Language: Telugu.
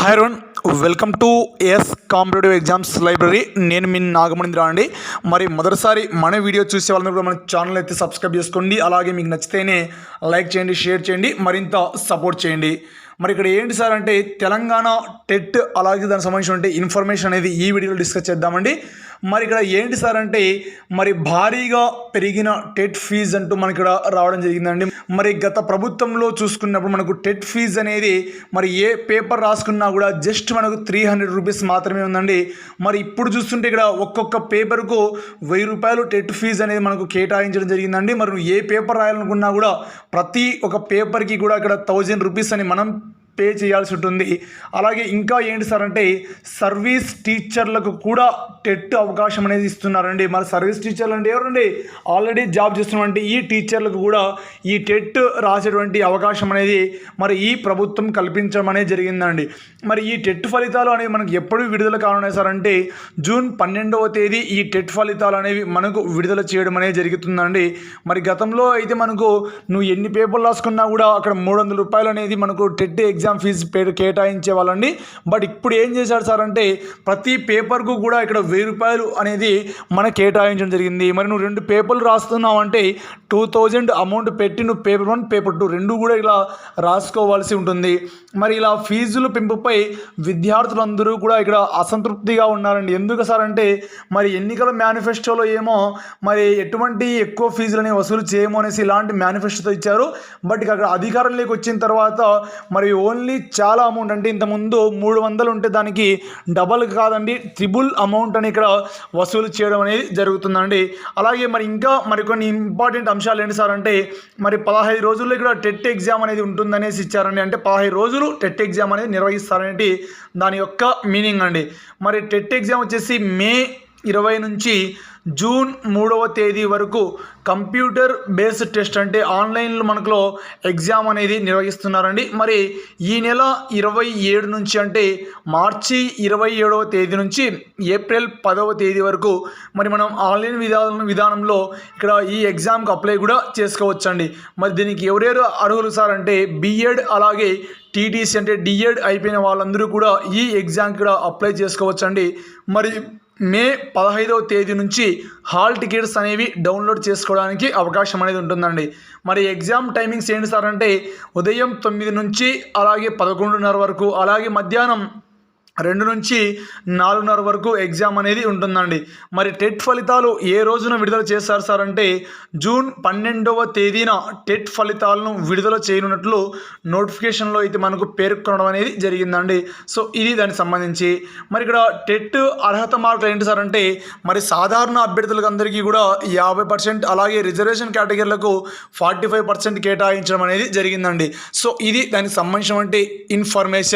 Hi రోన్ welcome to S competitive exams library నేను మీ నాగమణింద్ర అండి మరి మొదటిసారి మన వీడియో చూసే వాళ్ళని కూడా మన ఛానల్ అయితే సబ్స్క్రైబ్ చేసుకోండి. అలాగే మీకు నచ్చితేనే లైక్ చేయండి షేర్ చేయండి. మరింత సపోర్ట్ చేయండి. మరి ఇక్కడ ఏంటి సార్ అంటే తెలంగాణ టెట్ అలాగే దానికి సంబంధించిన ఇన్ఫర్మేషన్ అనేది ఈ వీడియోలో డిస్కస్ చేద్దామండి. మరి ఇక్కడ ఏంటి సార్ అంటే మరి భారీగా పెరిగిన టెట్ ఫీజు అంటూ మనకి ఇక్కడ రావడం జరిగిందండి. మరి గత ప్రభుత్వంలో చూసుకున్నప్పుడు మనకు టెట్ ఫీజు అనేది మరి ఏ పేపర్ రాసుకున్నా కూడా జస్ట్ మనకు త్రీ హండ్రెడ్ రూపీస్ మాత్రమే ఉందండి. మరి ఇప్పుడు చూస్తుంటే ఇక్కడ ఒక్కొక్క పేపర్కు వెయ్యి రూపాయలు టెట్ ఫీజు అనేది మనకు కేటాయించడం జరిగిందండి. మరి ఏ పేపర్ రాయాలనుకున్నా కూడా ప్రతి ఒక పేపర్కి కూడా ఇక్కడ థౌజండ్ రూపీస్ అని మనం పే చేయాల్సి ఉంటుంది. అలాగే ఇంకా ఏంటి సార్ అంటే సర్వీస్ టీచర్లకు కూడా టెట్ అవకాశం అనేది ఇస్తున్నారండి. మరి సర్వీస్ టీచర్లు అంటే ఎవరండి? ఆల్రెడీ జాబ్ చేస్తున్నటువంటి ఈ టీచర్లకు కూడా ఈ టెట్ రాసేటువంటి అవకాశం అనేది మరి ఈ ప్రభుత్వం కల్పించడం అనేది జరిగిందండి. మరి ఈ టెట్ ఫలితాలు అనేవి మనకు ఎప్పుడు విడుదల కానున్నాయి సార్ అంటే జూన్ పన్నెండవ తేదీ ఈ టెట్ ఫలితాలు అనేవి మనకు విడుదల చేయడం అనేది జరుగుతుందండి. మరి గతంలో అయితే మనకు నువ్వు ఎన్ని పేపర్లు రాసుకున్నా కూడా అక్కడ మూడు వందల రూపాయలు అనేది మనకు TET exam exam fee pay కేటాయించే వాళ్ళండి. బట్ ఇప్పుడు ఏం చేశారు సార్ అంటే ప్రతి పేపర్కు కూడా ఇక్కడ వెయ్యి రూపాయలు అనేది మన కేటాయించడం జరిగింది. మరి నువ్వు రెండు పేపర్లు రాస్తున్నావు అంటే టూ థౌజండ్ అమౌంట్ పెట్టి నువ్వు పేపర్ వన్ పేపర్ టూ రెండు కూడా ఇలా రాసుకోవాల్సి ఉంటుంది. మరి ఇలా ఫీజులు పెంపుపై విద్యార్థులందరూ కూడా ఇక్కడ అసంతృప్తిగా ఉన్నారండి. ఎందుకు సార్ అంటే మరి ఎన్నికల మేనిఫెస్టోలో ఏమో మరి ఎటువంటి ఎక్కువ ఫీజులని వసూలు చేయమో అనేసి ఇలాంటి మేనిఫెస్టోతో ఇచ్చారు. బట్ అక్కడ అధికారంలోకి వచ్చిన తర్వాత మరి ఓన్లీ ఓన్లీ చాలా అమౌంట్ అంటే ఇంతకుముందు మూడు వందలు ఉంటే దానికి డబల్ కాదండి. ట్రిబుల్ అమౌంట్ అని ఇక్కడ వసూలు చేయడం అనేది జరుగుతుందండి. అలాగే మరి ఇంకా మరికొన్ని ఇంపార్టెంట్ అంశాలు ఏంటి సార్ అంటే మరి పదహైదు రోజుల్లో ఇక్కడ టెట్ ఎగ్జామ్ అనేది ఉంటుందనేసి ఇచ్చారండి. అంటే పదహైదు రోజులు టెట్ ఎగ్జామ్ అనేది నిర్వహిస్తారనేది దాని యొక్క మీనింగ్ అండి. మరి టెట్ ఎగ్జామ్ వచ్చేసి మే ఇరవై నుంచి జూన్ మూడవ తేదీ వరకు కంప్యూటర్ బేస్డ్ టెస్ట్ అంటే ఆన్లైన్లో మనకులో ఎగ్జామ్ అనేది నిర్వహిస్తున్నారండి. మరి ఈ నెల ఇరవై ఏడు నుంచి అంటే మార్చి ఇరవై ఏడవ తేదీ నుంచి ఏప్రిల్ పదవ తేదీ వరకు మరి మనం ఆన్లైన్ విధానం విధానంలో ఇక్కడ ఈ ఎగ్జామ్కి అప్లై కూడా చేసుకోవచ్చండి. మరి దీనికి ఎవరెవరు అర్హులు సార్ అంటే బీఎడ్ అలాగే టీటీసీ అంటే డిఎడ్ అయిపోయిన వాళ్ళందరూ కూడా ఈ ఎగ్జామ్కి కూడా అప్లై చేసుకోవచ్చండి. మరి మే పదహైదవ తేదీ నుంచి హాల్ టికెట్స్ అనేవి డౌన్లోడ్ చేసుకోవడానికి అవకాశం అనేది ఉంటుందండి. మరి ఎగ్జామ్ టైమింగ్స్ ఏంటి సార్ అంటే ఉదయం తొమ్మిది నుంచి అలాగే పదకొండున్నర వరకు అలాగే మధ్యాహ్నం రెండు నుంచి నాలుగున్నర వరకు ఎగ్జామ్ అనేది ఉంటుందండి. మరి టెట్ ఫలితాలు ఏ రోజున విడుదల చేస్తారు సార్ అంటే జూన్ పన్నెండవ తేదీన టెట్ ఫలితాలను విడుదల చేయనున్నట్లు నోటిఫికేషన్లో అయితే మనకు పేర్కొనడం అనేది జరిగిందండి. సో ఇది దానికి సంబంధించి. మరి ఇక్కడ టెట్ అర్హత మార్కులు ఏంటి సార్ అంటే మరి సాధారణ అభ్యర్థులకు అందరికీ కూడా యాభై పర్సెంట్ అలాగే రిజర్వేషన్ కేటగిరీలకు ఫార్టీ ఫైవ్ పర్సెంట్ కేటాయించడం అనేది జరిగిందండి. సో ఇది దానికి సంబంధించినటువంటి ఇన్ఫర్మేషన్.